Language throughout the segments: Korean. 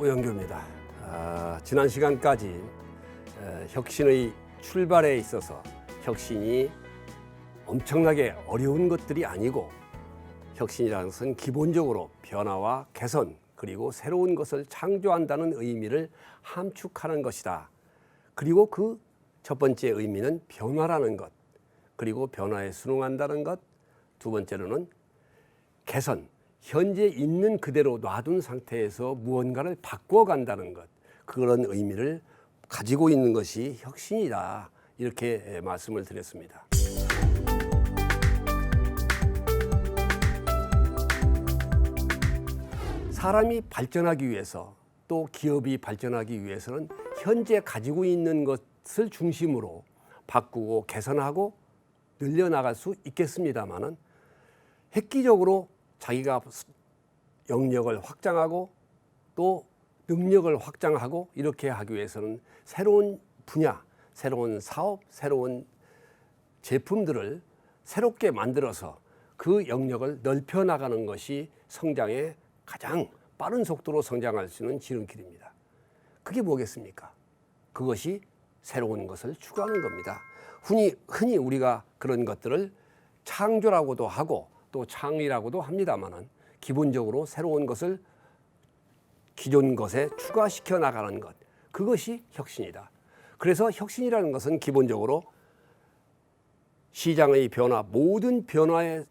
오영규입니다. 아, 지난 시간까지 에, 혁신의 출발에 있어서 혁신이 엄청나게 어려운 것들이 아니고 혁신이라는 것은 기본적으로 변화와 개선 그리고 새로운 것을 창조한다는 의미를 함축하는 것이다. 그리고 그 첫 번째 의미는 변화라는 것, 그리고 변화에 순응한다는 것, 두 번째로는 개선, 현재 있는 그대로 놔둔 상태에서 무언가를 바꿔간다는 것, 그런 의미를 가지고 있는 것이 혁신이다. 이렇게 말씀을 드렸습니다. 사람이 발전하기 위해서 또 기업이 발전하기 위해서는 현재 가지고 있는 것을 중심으로 바꾸고 개선하고 늘려나갈 수 있겠습니다만은 획기적으로 자기가 영역을 확장하고 또 능력을 확장하고 이렇게 하기 위해서는 새로운 분야, 새로운 사업, 새로운 제품들을 새롭게 만들어서 그 영역을 넓혀 나가는 것이 성장의 가장 빠른 속도로 성장할 수 있는 지름길입니다. 그게 뭐겠습니까? 그것이 새로운 것을 추구하는 겁니다. 흔히, 흔히 우리가 그런 것들을 창조라고도 하고 또 창의라고도 합니다만은 기본적으로 새로운 것을 기존 것에 추가시켜 나가는 것 그것이 혁신이다. 그래서 혁신이라는 것은 기본적으로 시장의 변화 모든 변화에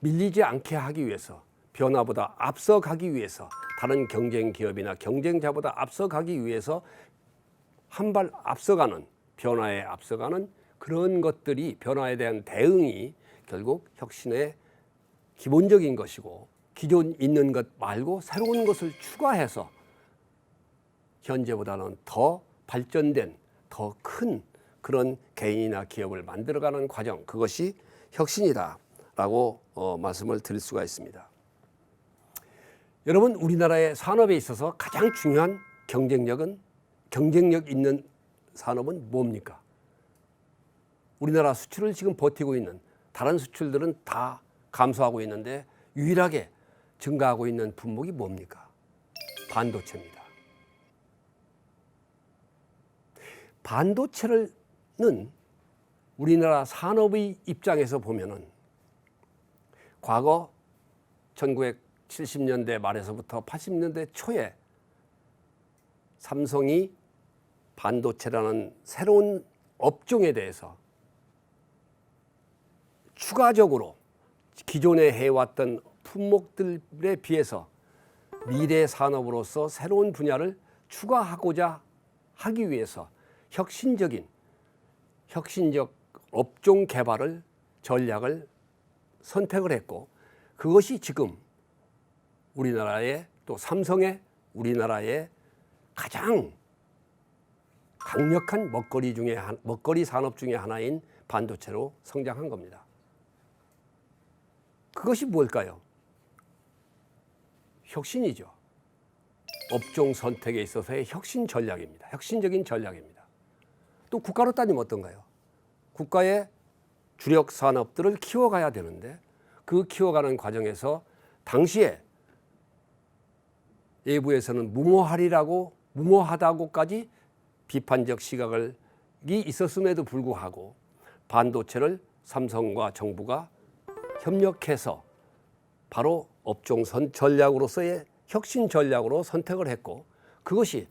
밀리지 않게 하기 위해서 변화보다 앞서가기 위해서 다른 경쟁 기업이나 경쟁자보다 앞서가기 위해서 한 발 앞서가는 변화에 앞서가는 그런 것들이 변화에 대한 대응이 결국 혁신의 기본적인 것이고 기존 있는 것 말고 새로운 것을 추가해서 현재보다는 더 발전된 더 큰 그런 개인이나 기업을 만들어가는 과정 그것이 혁신이다라고 어, 말씀을 드릴 수가 있습니다. 여러분 우리나라의 산업에 있어서 가장 중요한 경쟁력은 경쟁력 있는 산업은 뭡니까? 우리나라 수출을 지금 버티고 있는 다른 수출들은 다 감소하고 있는데 유일하게 증가하고 있는 품목이 뭡니까? 반도체입니다. 반도체는 우리나라 산업의 입장에서 보면은 과거 1970년대 말에서부터 80년대 초에 삼성이 반도체라는 새로운 업종에 대해서 추가적으로 기존에 해왔던 품목들에 비해서 미래 산업으로서 새로운 분야를 추가하고자 하기 위해서 혁신적인 혁신적 업종 개발을 전략을 선택을 했고 그것이 지금 우리나라의 또 삼성의 우리나라의 가장 강력한 먹거리 중에 한, 먹거리 산업 중에 하나인 반도체로 성장한 겁니다. 그것이 뭘까요? 혁신이죠. 업종 선택에 있어서의 혁신 전략입니다. 혁신적인 전략입니다. 또 국가로 따지면 어떤가요? 국가의 주력 산업들을 키워가야 되는데 그 키워가는 과정에서 당시에 외부에서는 무모하리라고 무모하다고까지 비판적 시각이 있었음에도 불구하고 반도체를 삼성과 정부가 협력해서 바로 업종 선 전략으로서의 혁신 전략으로 선택을 했고 그것이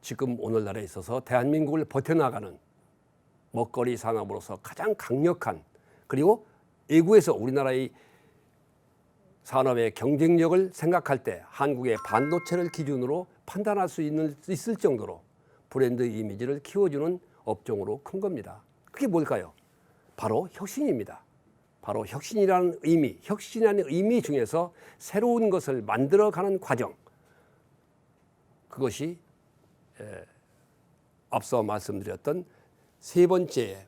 지금 오늘날에 있어서 대한민국을 버텨나가는 먹거리 산업으로서 가장 강력한 그리고 외국에서 우리나라의 산업의 경쟁력을 생각할 때 한국의 반도체를 기준으로 판단할 수 있는, 있을 정도로 브랜드 이미지를 키워주는 업종으로 큰 겁니다. 그게 뭘까요? 바로 혁신입니다. 바로 혁신이라는 의미, 혁신이라는 의미 중에서 새로운 것을 만들어가는 과정. 그것이 에, 앞서 말씀드렸던 세 번째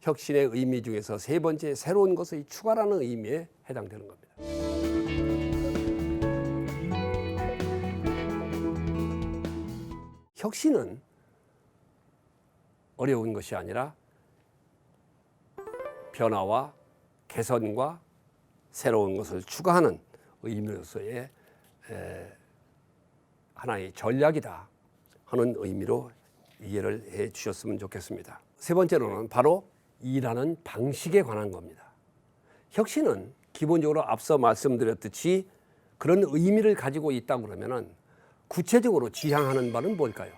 혁신의 의미 중에서 세 번째 새로운 것의 추가라는 의미에 해당되는 겁니다. 혁신은 어려운 것이 아니라 변화와 개선과 새로운 것을 추가하는 의미로서의 에, 하나의 전략이다 하는 의미로 이해를 해 주셨으면 좋겠습니다. 세 번째로는 바로 일하는 방식에 관한 겁니다. 혁신은 기본적으로 앞서 말씀드렸듯이 그런 의미를 가지고 있다고 그러면은 구체적으로 지향하는 바는 뭘까요?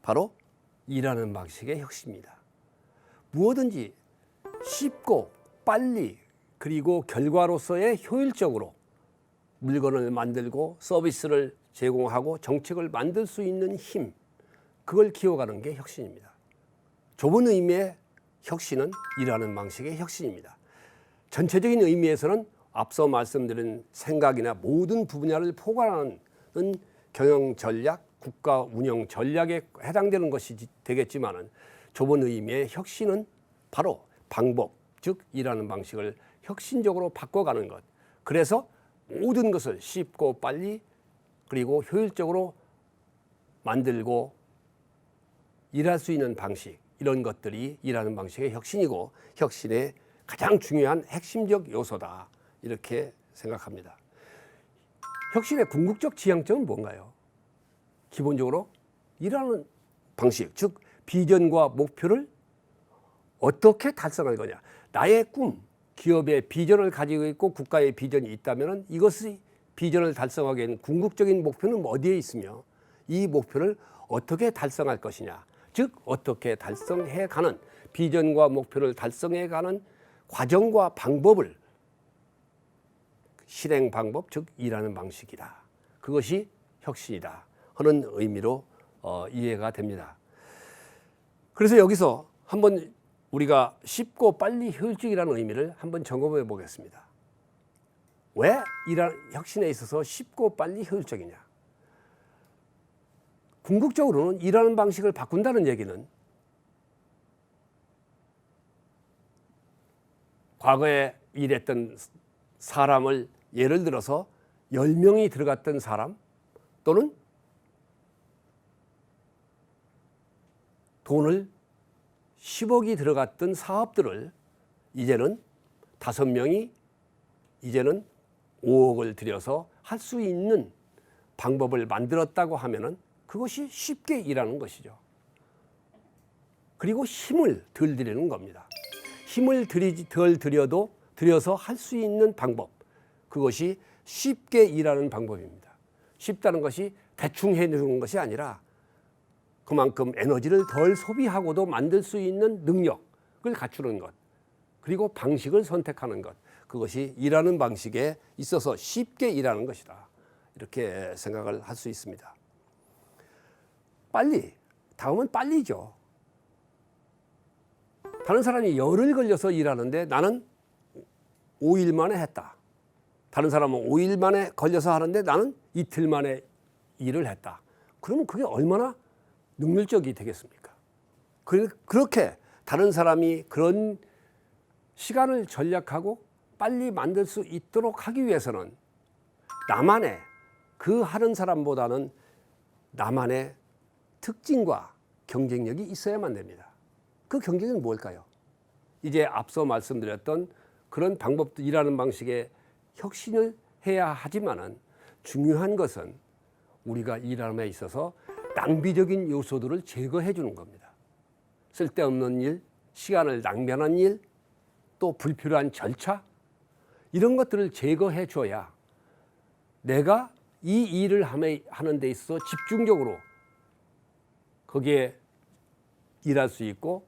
바로 일하는 방식의 혁신입니다. 무엇든지 쉽고 빨리 그리고 결과로서의 효율적으로 물건을 만들고 서비스를 제공하고 정책을 만들 수 있는 힘, 그걸 키워가는 게 혁신입니다. 좁은 의미의 혁신은 일하는 방식의 혁신입니다. 전체적인 의미에서는 앞서 말씀드린 생각이나 모든 분야를 포괄하는 경영 전략, 국가 운영 전략에 해당되는 것이 되겠지만은 좁은 의미의 혁신은 바로 방법, 즉 일하는 방식을 혁신적으로 바꿔가는 것. 그래서 모든 것을 쉽고 빨리 그리고 효율적으로 만들고 일할 수 있는 방식 이런 것들이 일하는 방식의 혁신이고 혁신의 가장 중요한 핵심적 요소다 이렇게 생각합니다. 혁신의 궁극적 지향점은 뭔가요? 기본적으로 일하는 방식, 즉 비전과 목표를 어떻게 달성할 거냐. 나의 꿈, 기업의 비전을 가지고 있고 국가의 비전이 있다면 이것이 비전을 달성하기 에는 궁극적인 목표는 어디에 있으며 이 목표를 어떻게 달성할 것이냐. 즉 어떻게 달성해 가는 비전과 목표를 달성해 가는 과정과 방법을 실행 방법 즉 일하는 방식이다. 그것이 혁신이다 하는 의미로 어, 이해가 됩니다. 그래서 여기서 한번 우리가 쉽고 빨리 효율적이라는 의미를 한번 점검해 보겠습니다. 왜 이런 혁신에 있어서 쉽고 빨리 효율적이냐? 궁극적으로는 일하는 방식을 바꾼다는 얘기는 과거에 일했던 사람을 예를 들어서 10명이 들어갔던 사람 또는 돈을 10억이 들어갔던 사업들을 이제는 다섯 명이 이제는 5억을 들여서 할 수 있는 방법을 만들었다고 하면은 그것이 쉽게 일하는 것이죠. 그리고 힘을 덜 들이는 겁니다. 힘을 들이지 덜 들여도 들여서 할 수 있는 방법. 그것이 쉽게 일하는 방법입니다. 쉽다는 것이 대충 해내는 것이 아니라 그만큼 에너지를 덜 소비하고도 만들 수 있는 능력을 갖추는 것. 그리고 방식을 선택하는 것. 그것이 일하는 방식에 있어서 쉽게 일하는 것이다. 이렇게 생각을 할 수 있습니다. 빨리. 다음은 빨리죠. 다른 사람이 열흘 걸려서 일하는데 나는 5일 만에 했다. 다른 사람은 5일 만에 걸려서 하는데 나는 이틀 만에 일을 했다. 그러면 그게 얼마나 능률적이 되겠습니까? 그렇게 다른 사람이 그런 시간을 전략하고 빨리 만들 수 있도록 하기 위해서는 나만의 그 하는 사람보다는 나만의 특징과 경쟁력이 있어야만 됩니다. 그 경쟁은 뭘까요? 이제 앞서 말씀드렸던 그런 방법도 일하는 방식의 혁신을 해야 하지만은 중요한 것은 우리가 일함에 있어서 낭비적인 요소들을 제거해 주는 겁니다. 쓸데없는 일, 시간을 낭비하는 일, 또 불필요한 절차 이런 것들을 제거해 줘야 내가 이 일을 하는 데 있어서 집중적으로 거기에 일할 수 있고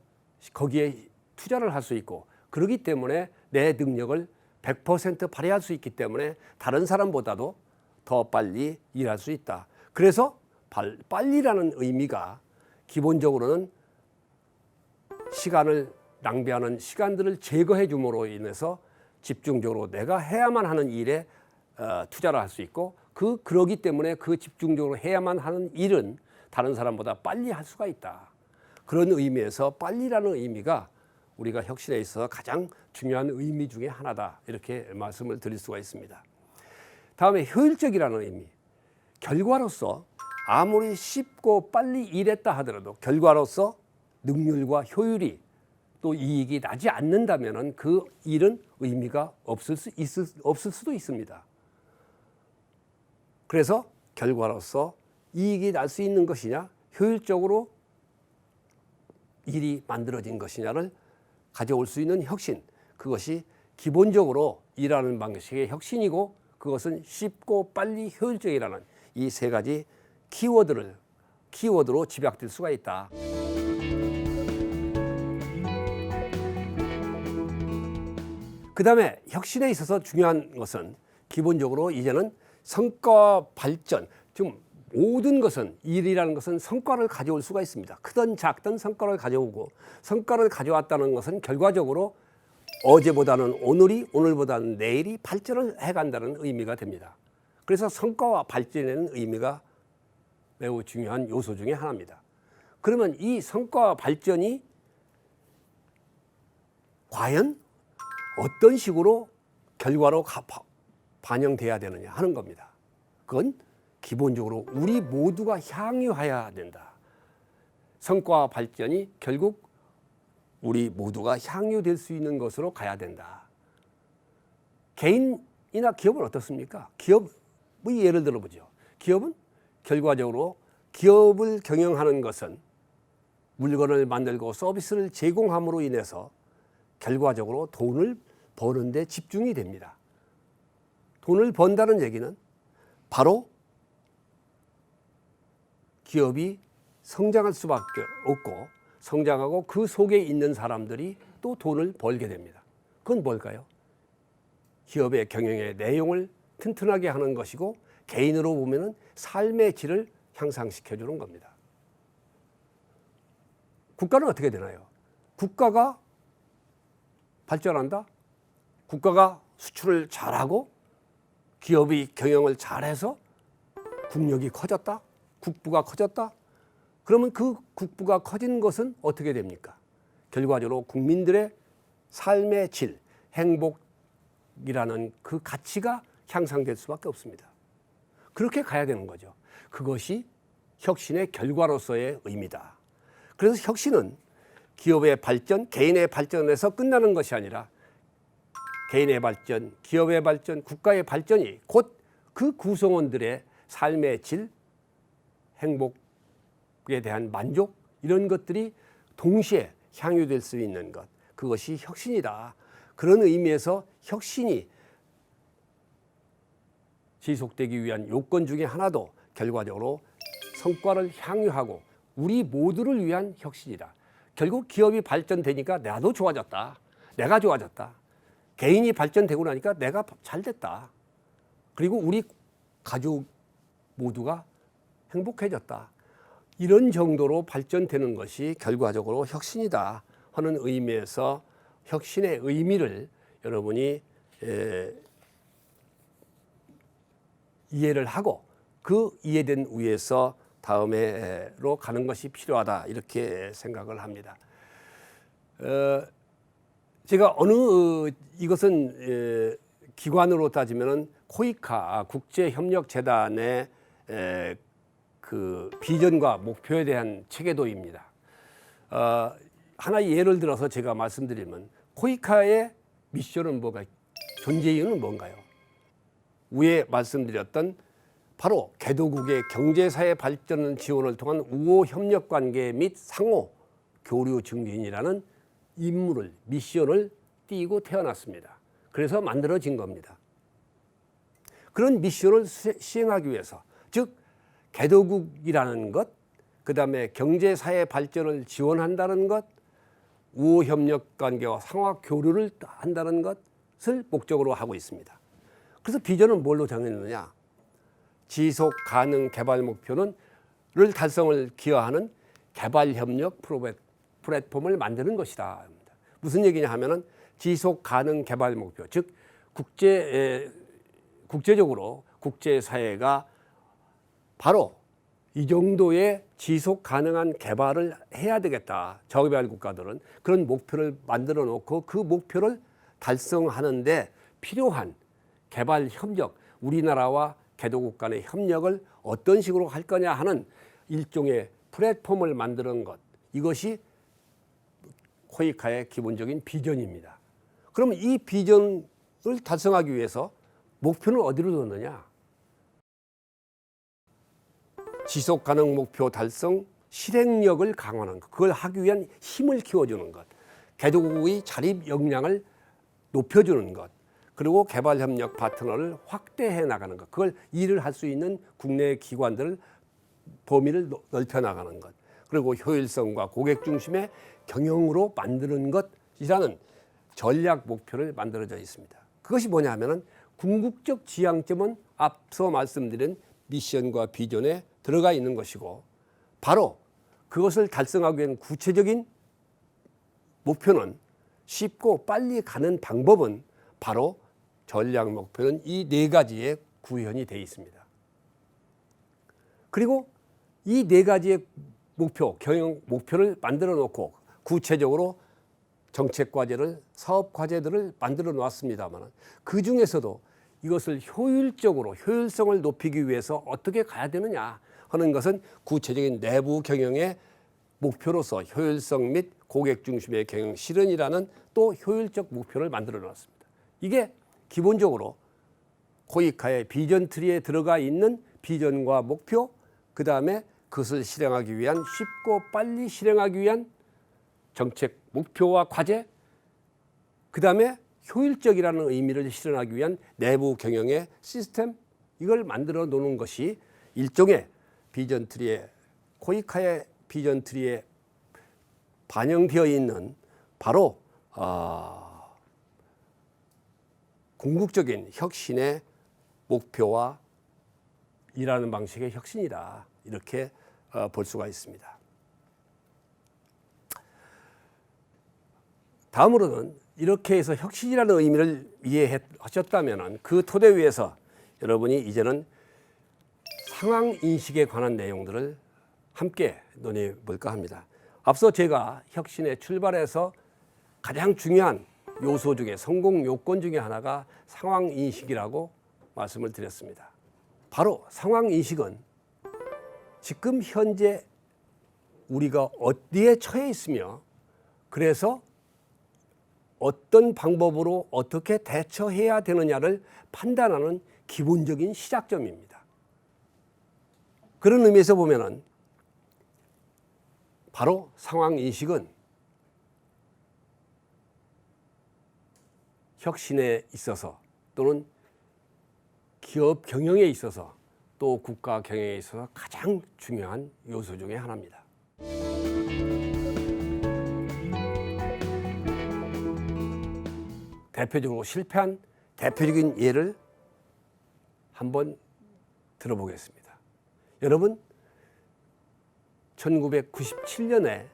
거기에 투자를 할 수 있고 그러기 때문에 내 능력을 100% 발휘할 수 있기 때문에 다른 사람보다도 더 빨리 일할 수 있다. 그래서 빨리라는 의미가 기본적으로는 시간을 낭비하는 시간들을 제거해 줌으로 인해서 집중적으로 내가 해야만 하는 일에 어, 투자를 할 수 있고 그 그러기 때문에 그 집중적으로 해야만 하는 일은 다른 사람보다 빨리 할 수가 있다. 그런 의미에서 빨리라는 의미가 우리가 혁신에 있어서 가장 중요한 의미 중에 하나다. 이렇게 말씀을 드릴 수가 있습니다. 다음에 효율적이라는 의미. 결과로서 아무리 쉽고 빨리 일했다 하더라도 결과로서 능률과 효율이 또 이익이 나지 않는다면 그 일은 의미가 없을 수 있을, 없을 수도 있습니다. 그래서 결과로서 이익이 날 수 있는 것이냐, 효율적으로 일이 만들어진 것이냐를 가져올 수 있는 혁신. 그것이 기본적으로 일하는 방식의 혁신이고 그것은 쉽고 빨리 효율적이라는 이 세 가지 키워드를 키워드로 집약될 수가 있다. 그 다음에 혁신에 있어서 중요한 것은 기본적으로 이제는 성과 발전, 지금 모든 것은 일이라는 것은 성과를 가져올 수가 있습니다. 크든 작든 성과를 가져오고 성과를 가져왔다는 것은 결과적으로 어제보다는 오늘이 오늘보다는 내일이 발전을 해간다는 의미가 됩니다. 그래서 성과와 발전에는 의미가 매우 중요한 요소 중에 하나입니다. 그러면 이 성과와 발전이 과연 어떤 식으로 결과로 반영돼야 되느냐 하는 겁니다. 그건 기본적으로 우리 모두가 향유해야 된다. 성과와 발전이 결국 우리 모두가 향유될 수 있는 것으로 가야 된다. 개인이나 기업은 어떻습니까? 기업의 예를 들어보죠. 기업은 결과적으로 기업을 경영하는 것은 물건을 만들고 서비스를 제공함으로 인해서 결과적으로 돈을 버는 데 집중이 됩니다. 돈을 번다는 얘기는 바로 기업이 성장할 수밖에 없고 성장하고 그 속에 있는 사람들이 또 돈을 벌게 됩니다. 그건 뭘까요? 기업의 경영의 내용을 튼튼하게 하는 것이고 개인으로 보면은 삶의 질을 향상시켜 주는 겁니다. 국가는 어떻게 되나요? 국가가 발전한다? 국가가 수출을 잘하고 기업이 경영을 잘해서 국력이 커졌다? 국부가 커졌다? 그러면 그 국부가 커진 것은 어떻게 됩니까? 결과적으로 국민들의 삶의 질, 행복이라는 그 가치가 향상될 수밖에 없습니다. 그렇게 가야 되는 거죠. 그것이 혁신의 결과로서의 의미다. 그래서 혁신은 기업의 발전, 개인의 발전에서 끝나는 것이 아니라 개인의 발전, 기업의 발전, 국가의 발전이 곧 그 구성원들의 삶의 질, 행복에 대한 만족 이런 것들이 동시에 향유될 수 있는 것 그것이 혁신이다. 그런 의미에서 혁신이 지속되기 위한 요건 중에 하나도 결과적으로 성과를 향유하고 우리 모두를 위한 혁신이다. 결국 기업이 발전되니까 나도 좋아졌다. 내가 좋아졌다. 개인이 발전되고 나니까 내가 잘 됐다. 그리고 우리 가족 모두가 행복해졌다. 이런 정도로 발전되는 것이 결과적으로 혁신이다 하는 의미에서 혁신의 의미를 여러분이 에, 이해를 하고 그 이해된 위에서 다음에로 가는 것이 필요하다 이렇게 생각을 합니다. 어, 제가 어느 어, 이것은 에, 기관으로 따지면은 코이카 국제협력재단의 에, 그 비전과 목표에 대한 체계도입니다. 어, 하나 예를 들어서 제가 말씀드리면 코이카의 미션은 뭐가 존재 이유는 뭔가요? 위에 말씀드렸던 바로 개도국의 경제사회 발전 지원을 통한 우호 협력 관계 및 상호 교류 증진이라는 임무를 미션을 띠고 태어났습니다. 그래서 만들어진 겁니다. 그런 미션을 수- 시행하기 위해서 즉 개도국이라는 것, 그 다음에 경제 사회 발전을 지원한다는 것, 우호 협력 관계와 상하 교류를 한다는 것을 목적으로 하고 있습니다. 그래서 비전은 뭘로 정했느냐? 지속 가능 개발 목표는 를 달성을 기여하는 개발 협력 플랫폼을 만드는 것이다. 무슨 얘기냐 하면은 지속 가능 개발 목표, 즉 국제 에, 국제적으로 국제 사회가 바로 이 정도의 지속 가능한 개발을 해야 되겠다. 저개발 국가들은 그런 목표를 만들어 놓고 그 목표를 달성하는데 필요한 개발 협력, 우리나라와 개도국 간의 협력을 어떤 식으로 할 거냐 하는 일종의 플랫폼을 만드는 것. 이것이 코이카의 기본적인 비전입니다. 그러면 이 비전을 달성하기 위해서 목표는 어디로 뒀느냐? 지속 가능 목표 달성 실행력을 강화하는 것. 그걸 하기 위한 힘을 키워주는 것. 개도국의 자립 역량을 높여주는 것. 그리고 개발 협력 파트너를 확대해 나가는 것. 그걸 일을 할 수 있는 국내 기관들을 범위를 넓- 넓혀 나가는 것. 그리고 효율성과 고객 중심의 경영으로 만드는 것이라는 전략 목표를 만들어져 있습니다. 그것이 뭐냐 하면은 궁극적 지향점은 앞서 말씀드린 미션과 비전에 들어가 있는 것이고 바로 그것을 달성하기 위한 구체적인 목표는 쉽고 빨리 가는 방법은 바로 전략 목표는 이 네 가지에 구현이 되어 있습니다. 그리고 이 네 가지의 목표, 경영 목표를 만들어 놓고 구체적으로 정책 과제를 사업 과제들을 만들어 놨습니다만 그 중에서도 이것을 효율적으로 효율성을 높이기 위해서 어떻게 가야 되느냐 하는 것은 구체적인 내부 경영의 목표로서 효율성 및 고객 중심의 경영 실현이라는 또 효율적 목표를 만들어 놨습니다. 이게 기본적으로 코이카의 비전 트리에 들어가 있는 비전과 목표, 그 다음에 그것을 실행하기 위한 쉽고 빨리 실행하기 위한 정책 목표와 과제, 그 다음에 효율적이라는 의미를 실현하기 위한 내부 경영의 시스템 이걸 만들어 놓는 것이 일종의 비전 트리에 코이카의 비전 트리에 반영되어 있는 바로 어, 궁극적인 혁신의 목표와 일하는 방식의 혁신이다 이렇게 어, 볼 수가 있습니다. 다음으로는 이렇게 해서 혁신이라는 의미를 이해하셨다면 그 토대 위에서 여러분이 이제는 상황 인식에 관한 내용들을 함께 논의해 볼까 합니다. 앞서 제가 혁신의 출발에서 가장 중요한 요소 중에 성공 요건 중에 하나가 상황 인식이라고 말씀을 드렸습니다. 바로 상황 인식은 지금 현재 우리가 어디에 처해 있으며 그래서 어떤 방법으로 어떻게 대처해야 되느냐를 판단하는 기본적인 시작점입니다. 그런 의미에서 보면은 바로 상황 인식은 혁신에 있어서 또는 기업 경영에 있어서 또 국가 경영에 있어서 가장 중요한 요소 중에 하나입니다. 대표적으로 실패한 대표적인 예를 한번 들어보겠습니다. 여러분, 1997년에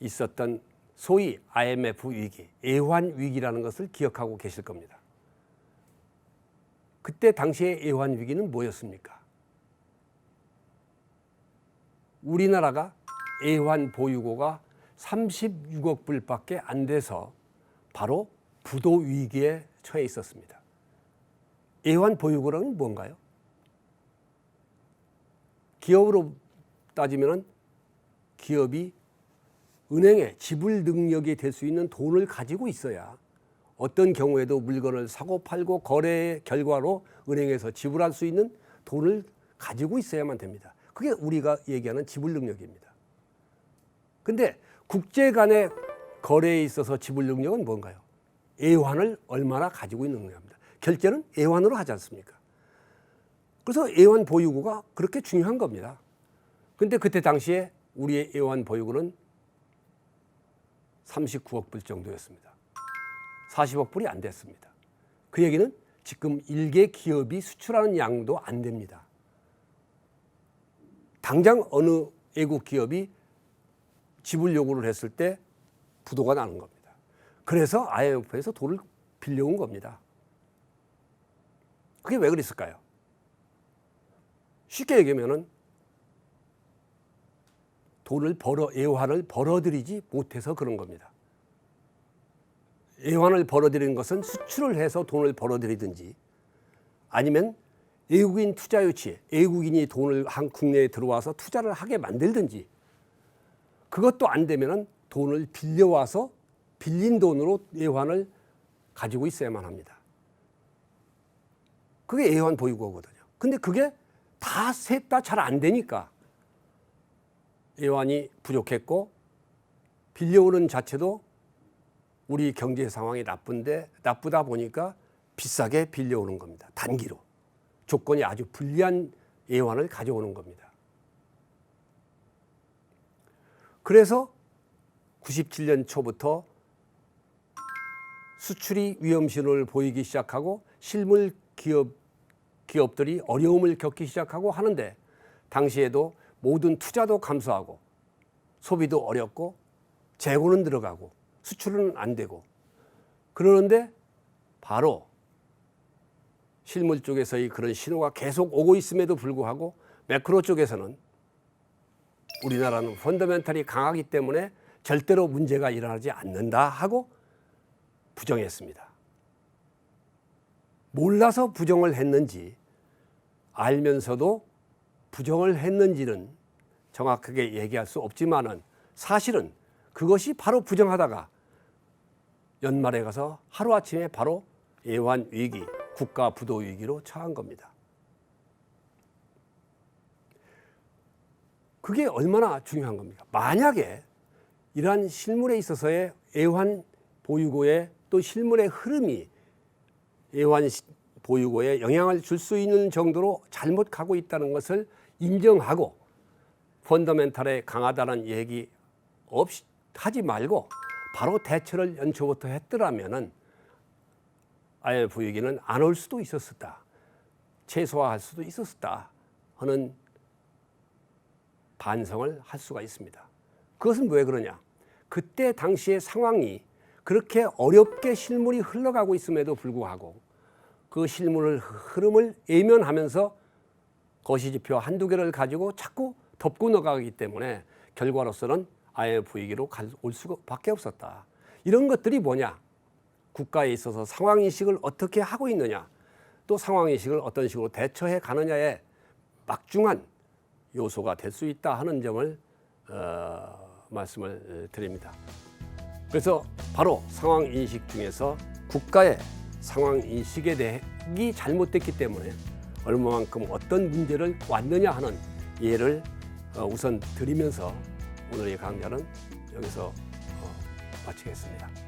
있었던 소위 IMF 위기, 애환 위기라는 것을 기억하고 계실 겁니다. 그때 당시의 애환 위기는 뭐였습니까? 우리나라가 애환 보유고가 36억 불밖에 안 돼서 바로 부도 위기에 처해 있었습니다. 애환 보유고는 뭔가요? 기업으로 따지면은 기업이 은행에 지불 능력이 될 수 있는 돈을 가지고 있어야 어떤 경우에도 물건을 사고 팔고 거래의 결과로 은행에서 지불할 수 있는 돈을 가지고 있어야만 됩니다. 그게 우리가 얘기하는 지불 능력입니다. 근데 국제 간의 거래에 있어서 지불 능력은 뭔가요? 애환을 얼마나 가지고 있는 겁니다. 결제는 애환으로 하지 않습니까? 그래서 애환 보유고가 그렇게 중요한 겁니다. 근데 그때 당시에 우리의 애환 보유고는 39억 불 정도였습니다. 40억 불이 안 됐습니다. 그 얘기는 지금 일개 기업이 수출하는 양도 안 됩니다. 당장 어느 애국 기업이 지불 요구를 했을 때 부도가 나는 겁니다. 그래서 IMF에서 돈을 빌려온 겁니다. 그게 왜 그랬을까요? 쉽게 얘기하면은 돈을 벌어 애환을 벌어들이지 못해서 그런 겁니다. 애환을 벌어들이는 것은 수출을 해서 돈을 벌어들이든지 아니면 외국인 투자 유치, 외국인이 돈을 한 국내에 들어와서 투자를 하게 만들든지 그것도 안 되면은 돈을 빌려와서 빌린 돈으로 애환을 가지고 있어야만 합니다. 그게 애환 보유고거든요. 근데 그게 다 셋 다 잘 안 되니까 예환이 부족했고 빌려오는 자체도 우리 경제 상황이 나쁜데 나쁘다 보니까 비싸게 빌려오는 겁니다. 단기로 조건이 아주 불리한 예환을 가져오는 겁니다. 그래서 97년 초부터 수출이 위험 신호를 보이기 시작하고 실물 기업 기업들이 어려움을 겪기 시작하고 하는데 당시에도 모든 투자도 감소하고 소비도 어렵고 재고는 들어가고 수출은 안 되고 그러는데 바로 실물 쪽에서의 그런 신호가 계속 오고 있음에도 불구하고 매크로 쪽에서는 우리나라는 펀더멘탈이 강하기 때문에 절대로 문제가 일어나지 않는다 하고 부정했습니다. 몰라서 부정을 했는지 알면서도 부정을 했는지는 정확하게 얘기할 수 없지만은 사실은 그것이 바로 부정하다가 연말에 가서 하루아침에 바로 예환 위기, 국가 부도 위기로 처한 겁니다. 그게 얼마나 중요한 겁니까? 만약에 이러한 실물에 있어서의 애환 보유고의 또 실물의 흐름이 애환 시- 보유고에 영향을 줄 수 있는 정도로 잘못 가고 있다는 것을 인정하고 펀더멘탈에 강하다는 얘기 없이 하지 말고 바로 대처를 연초부터 했더라면은 IMF 위기는 안 올 수도 있었었다. 최소화할 수도 있었었다. 하는 반성을 할 수가 있습니다. 그것은 왜 그러냐? 그때 당시의 상황이 그렇게 어렵게 실물이 흘러가고 있음에도 불구하고 그 실물을 흐름을 예면하면서 거시지표 한두 개를 가지고 자꾸 덮고 나가기 때문에 결과로서는 IMF 위기로 갈- 올 수밖에 없었다. 이런 것들이 뭐냐? 국가에 있어서 상황 인식을 어떻게 하고 있느냐, 또 상황 인식을 어떤 식으로 대처해 가느냐에 막중한 요소가 될 수 있다 하는 점을 어, 말씀을 드립니다. 그래서 바로 상황 인식 중에서 국가의 상황 인식에 대해 잘못됐기 때문에 얼마만큼 어떤 문제를 왔느냐 하는 예를 어, 우선 드리면서 오늘의 강좌는 여기서 어, 마치겠습니다.